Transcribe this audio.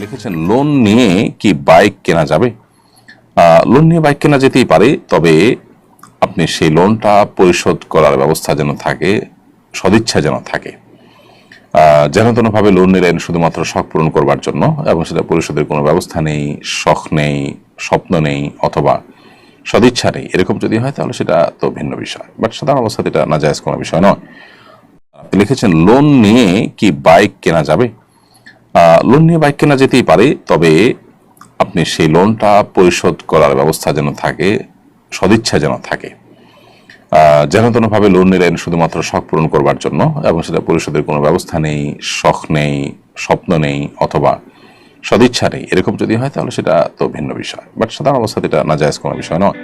লিখেছেন, লোন নিয়ে কি বাইক কেনা যাবে? লোন নিয়ে বাইক কেনা যেতেই পারে, তবে আপনি সেই লোনটা পরিশোধ করার ব্যবস্থা যেন থাকে, সদিচ্ছা যেন থাকে। যেন তেনভাবে লোন নিলেন শুধুমাত্র শখ পূরণ করবার জন্য এবং সেটা পরিশোধের কোনো ব্যবস্থা নেই, শখ নেই, স্বপ্ন নেই অথবা সদিচ্ছা নেই। এরকম যদি হয় তাহলে সেটা তো ভিন্ন বিষয়। বাট সাধারণ অবস্থাতে এটা নাজায়জ কোনো বিষয় নয়। লিখেছেন, লোন নিয়ে কি বাইক কেনা যাবে? লোন নিয়ে বাইক কেনা যেতেই পারে, তবে আপনি সেই লোনটা পরিশোধ করার ব্যবস্থা যেন থাকে, সদিচ্ছা যেন থাকে। যেন তেনভাবে লোন নিলেন শুধুমাত্র শখ পূরণ করবার জন্য, এবং সেটা পরিশোধের কোনো ব্যবস্থা নেই, শখ নেই, স্বপ্ন নেই, অথবা সদিচ্ছা নেই, এরকম যদি হয় তাহলে সেটা তো ভিন্ন বিষয়। বাট সাধারণ অবস্থাতে এটা নাজায়জ কোনো বিষয় নয়।